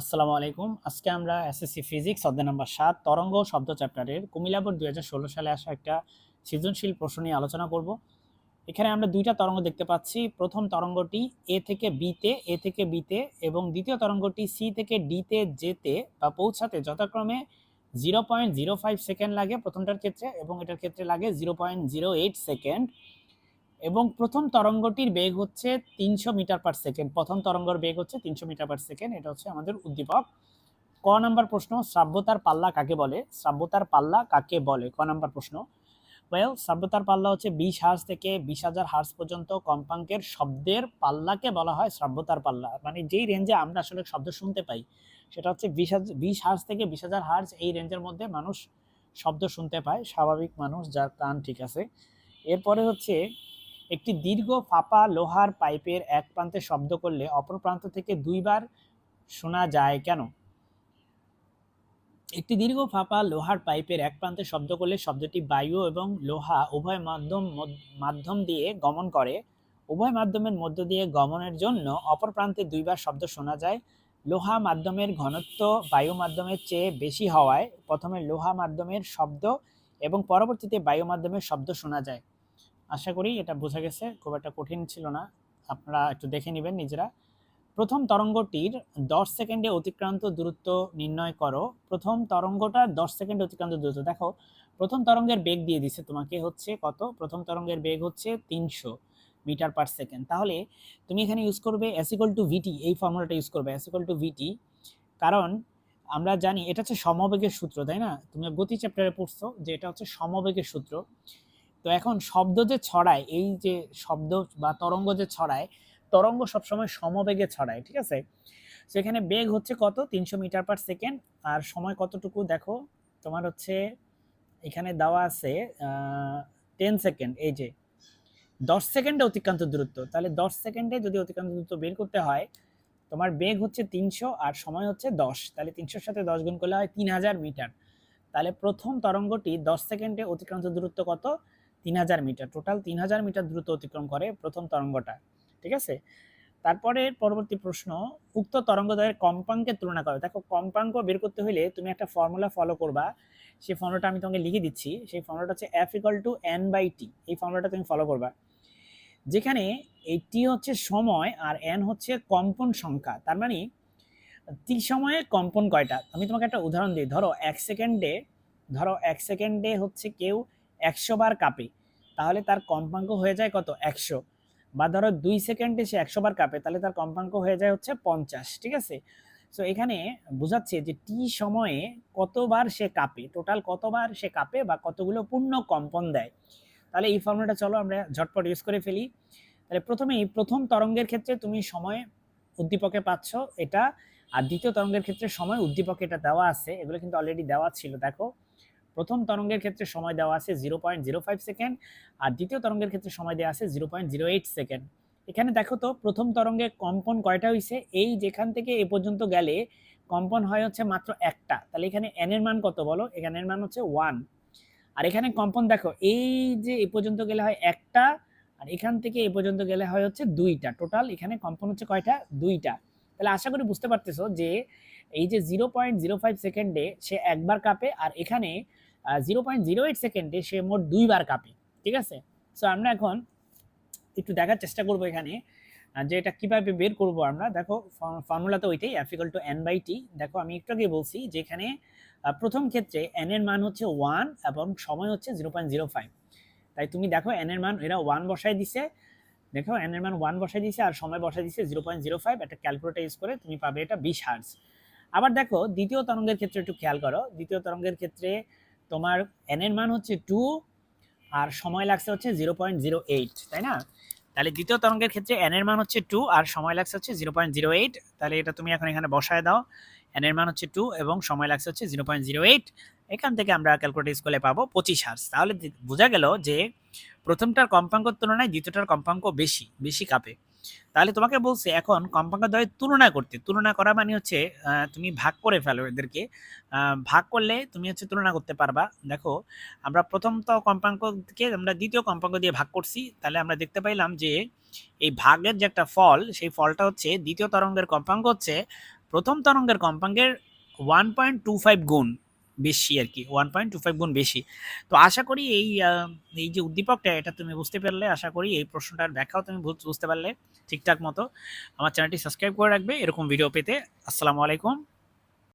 আসসালামু আলাইকুম। আজকে আমরা এসএসসি ফিজিক্স অধ্যায় নাম্বার সাত, তরঙ্গ শব্দ চ্যাপ্টারের কুমিল্লা বোর্ড দুই হাজার ষোলো সালে আসা একটা সৃজনশীল প্রশ্ন নিয়ে আলোচনা করব। এখানে আমরা দুইটা তরঙ্গ দেখতে পাচ্ছি। প্রথম তরঙ্গটি এ থেকে বিতে এ থেকে বিতে এবং দ্বিতীয় তরঙ্গটি সি থেকে ডিতে যেতে বা পৌঁছাতে যথাক্রমে zero point zero five second লাগে প্রথমটার ক্ষেত্রে এবং এটার ক্ষেত্রে লাগে zero point zero eight second এবং প্রথম তরঙ্গটির বেগ হচ্ছে তিনশো মিটার পার সেকেন্ড। প্রথম তরঙ্গর বেগ হচ্ছে তিনশো মিটার পার সেকেন্ড, এটা হচ্ছে আমাদের উদ্দীপক। ক নাম্বার প্রশ্ন শ্রাব্যতার পাল্লা কাকে বলে? শ্রাব্যতার পাল্লা কাকে বলে? ক নাম্বার প্রশ্ন। ওয়েল শ্রাব্যতার পাল্লা হচ্ছে বিশ হার্স থেকে বিশ হাজার হার্স পর্যন্ত কম্পাঙ্কের শব্দের পাল্লাকে বলা হয় শ্রাব্যতার পাল্লা। মানে যেই রেঞ্জে আমরা আসলে শব্দ শুনতে পাই, সেটা হচ্ছে বিশ হাজার বিশ হার্স থেকে বিশ হাজার হার্স এই রেঞ্জের মধ্যে মানুষ শব্দ শুনতে পায়, স্বাভাবিক মানুষ যার কান ঠিক আছে। এরপরে হচ্ছে একটি দীর্ঘ ফাঁপা লোহার পাইপের এক প্রান্তে শব্দ করলে অপর প্রান্ত থেকে দুইবার শোনা যায় কেন? একটি দীর্ঘ ফাঁপা লোহার পাইপের এক প্রান্তে শব্দ করলে শব্দটি বায়ু এবং লোহা উভয় মাধ্যম মাধ্যম দিয়ে গমন করে। উভয় মাধ্যমের মধ্য দিয়ে গমনের জন্য অপর প্রান্তে দুইবার শব্দ শোনা যায়। লোহা মাধ্যমের ঘনত্ব বায়ু মাধ্যমের চেয়ে বেশি হওয়ায় প্রথমে লোহা মাধ্যমের শব্দ এবং পরবর্তীতে বায়ু মাধ্যমের শব্দ শোনা যায়। আশা করি এটা বোঝা গেছে, খুব একটা কঠিন ছিল না। আপনারা একটু দেখে নেবেন নিজেরা। প্রথম তরঙ্গটির দশ সেকেন্ডে অতিক্রান্ত দূরত্ব নির্ণয় করো। প্রথম তরঙ্গটা দশ সেকেন্ডে অতিক্রান্ত দূরত্ব। দেখো, প্রথম তরঙ্গের বেগ দিয়ে দিছে তোমাকে হচ্ছে কত? প্রথম তরঙ্গের বেগ হচ্ছে তিনশো মিটার পার সেকেন্ড। তাহলে তুমি এখানে ইউজ করবে অ্যাসিকল টু ভিটি এই ফর্মুলাটা ইউজ করবে অ্যাসিকল টু ভিটি কারণ আমরা জানি এটা হচ্ছে সমবেগের সূত্র, তাই না? তুমি গতি চ্যাপ্টারে পড়ছো যে এটা হচ্ছে সমবেগের সূত্র। তো এখন শব্দ যে ছড়ায়, এই যে শব্দ বা তরঙ্গ যে ছড়ায়, তরঙ্গ সবসময় সমবেগে ছড়ায়, ঠিক আছে? সেখানে বেগ হচ্ছে কত? তিনশো মিটার পার সেকেন্ড। আর সময় কতটুকু? দেখো, তোমার হচ্ছে এখানে দেওয়া আছে টেন সেকেন্ড, এই যে। দশ সেকেন্ডে অতিক্রান্ত দূরত্ব। তাহলে দশ সেকেন্ডে যদি অতিক্রান্ত দূরত্ব বের করতে হয়, তোমার বেগ হচ্ছে তিনশো আর সময় হচ্ছে দশ। তাহলে তিনশোর সাথে দশ গুণ করলে হয় তিন হাজার মিটার। তাহলে প্রথম তরঙ্গটি দশ সেকেন্ডে অতিক্রান্ত দূরত্ব কত? তিন হাজার মিটার। টোটাল তিন হাজার মিটার দ্রুত অতিক্রম করে প্রথম তরঙ্গটা, ঠিক আছে? তারপরে পরবর্তী প্রশ্ন, উক্ত তরঙ্গদয়ের কম্পাঙ্কের তুলনা করো। দেখো, কম্পাঙ্ক বের করতে হলে তুমি একটা ফর্মুলা ফলো করবা। সেই ফর্মুলাটা আমি তোমাকে লিখে দিচ্ছি। সেই ফর্মুলাটা হচ্ছে F equal to N by T এই ফর্মুলাটা তুমি ফলো করবা। যেখানে এই টি হচ্ছে সময় আর এন হচ্ছে কম্পন সংখ্যা। তার মানে টি সময়ে কম্পন কয়টা? আমি তোমাকে একটা উদাহরণ দিই। ধরো, এক সেকেন্ডে, ধরো, এক সেকেন্ডে হচ্ছে কেউ একশো বার কাঁপে, তাহলে তার কম্পাঙ্ক হয়ে যায় কত? একশো। বা ধরো দুই সেকেন্ডে সে একশো বার কাঁপে, তাহলে তার কম্পাঙ্ক হয়ে যায় হচ্ছে পঞ্চাশ, ঠিক আছে? সো এখানে বোঝাচ্ছে যে টি সময়ে কতবার সে কাঁপে টোটাল কতবার সে কাঁপে বা কতগুলো পূর্ণ কম্পন দেয়? তাহলে এই ফর্মুলাটা চলো আমরা ঝটপট ইউজ করে ফেলি। তাহলে প্রথমেই প্রথম তরঙ্গের ক্ষেত্রে তুমি সময় উদ্দীপকে পাচ্ছ এটা, আর দ্বিতীয় তরঙ্গের ক্ষেত্রে সময় উদ্দীপকে এটা দেওয়া আছে, এগুলো কিন্তু অলরেডি দেওয়া ছিল, দেখো। প্রথম তরঙ্গের ক্ষেত্রে সময় দেওয়া আছে zero point zero five second আর দ্বিতীয় তরঙ্গের ক্ষেত্রে সময় দেওয়া আছে zero point zero eight second এখানে দেখো তো, প্রথম তরঙ্গে কম্পন কয়টা হয়েছে এই যেখান থেকে এ পর্যন্ত গেলে কম্পন হয় হচ্ছে মাত্র একটা। তাহলে এখানে এন এর মান কত বলো? এখানে এর মান হচ্ছে ওয়ান আর এখানে কম্পন দেখো, এই যে এ পর্যন্ত গেলে হয় একটা, আর এখান থেকে এ পর্যন্ত গেলে হয় হচ্ছে দুইটা। টোটাল এখানে কম্পন হচ্ছে কয়টা? দুইটা। তাহলে আশা করি বুঝতে পারতেছো যে এই যে জিরো পয়েন্ট জিরো ফাইভ সেকেন্ডে সে একবার কাঁপে, আর এখানে জিরো পয়েন্ট জিরো এইট সেকেন্ডে সে মোট দুইবার কাঁপে, ঠিক আছে? সো আমরা এখন একটু দেখার চেষ্টা করব এখানে যে এটা কীভাবে বের করব আমরা। দেখো ফর্মুলা তো ওইটাই F equal to N by T দেখো, আমি একটু আগে বলছি যেখানে প্রথম ক্ষেত্রে এন এর মান হচ্ছে ওয়ান এবং সময় হচ্ছে জিরো পয়েন্ট জিরো ফাইভ তাই তুমি দেখো এন এর মান, এরা ওয়ান বসায় দিছে। দেখো এন এর মান ওয়ান বসায় দিছে আর সময় বসায় দিছে জিরো পয়েন্ট জিরো ফাইভ একটা ক্যালকুলেটার ইউজ করে তুমি পাবে এটা বিশ হার্স আবার দেখো, দ্বিতীয় তরঙ্গের ক্ষেত্রে একটু খেয়াল করো। দ্বিতীয় তরঙ্গের ক্ষেত্রে তোমার এন এর মান হচ্ছে টু আর সময় লাগছে হচ্ছে জিরো পয়েন্ট জিরো এইট তাই না? তাহলে দ্বিতীয় তরঙ্গের ক্ষেত্রে এন এর মান হচ্ছে টু আর সময় লাগছে হচ্ছে জিরো পয়েন্ট জিরো এইট তাহলে এটা তুমি এখন এখানে বসায় দাও। এন এর মান হচ্ছে টু এবং সময় লাগছে হচ্ছে জিরো পয়েন্ট জিরো এইট এখান থেকে আমরা ক্যালকুলেটর স্কুলে পাবো পঁচিশ হার্স তাহলে বোঝা গেল যে প্রথমটার কম্পাঙ্কর তুলনায় দ্বিতীয়টার কম্পাঙ্ক বেশি বেশি কাঁপে। তাহলে তোমাকে বলছে, এখন কম্পাঙ্ক দ্বয়ের তুলনা করতে, তুলনা করা মানে হচ্ছে তুমি ভাগ করে ফেলো এদেরকে। ভাগ করলে তুমি হচ্ছে তুলনা করতে পারবা। দেখো, আমরা প্রথম তো কম্পাঙ্ক থেকে আমরা দ্বিতীয় কম্পাঙ্ক দিয়ে ভাগ করছি। তাহলে আমরা দেখতে পাইলাম যে, এই ভাগের যে একটা ফল, সেই ফলটা হচ্ছে দ্বিতীয় তরঙ্গের কম্পাঙ্ক হচ্ছে প্রথম তরঙ্গের কম্পাঙ্কের ওয়ান পয়েন্ট টু ফাইভ গুণ। বেশি আর কি ওয়ান পয়েন্ট টু ফাইভ গুণ বেশি। তো আশা করি এই এই যে উদ্দীপকটা, এটা তুমি বুঝতে পারলে। আশা করি এই প্রশ্নটার ব্যাখ্যাও তুমি বুঝ- বুঝতে পারলে ঠিকঠাক মতো। আমার চ্যানেলটি সাবস্ক্রাইব করে রাখবে এরকম ভিডিও পেতে। আসসালামু আলাইকুম।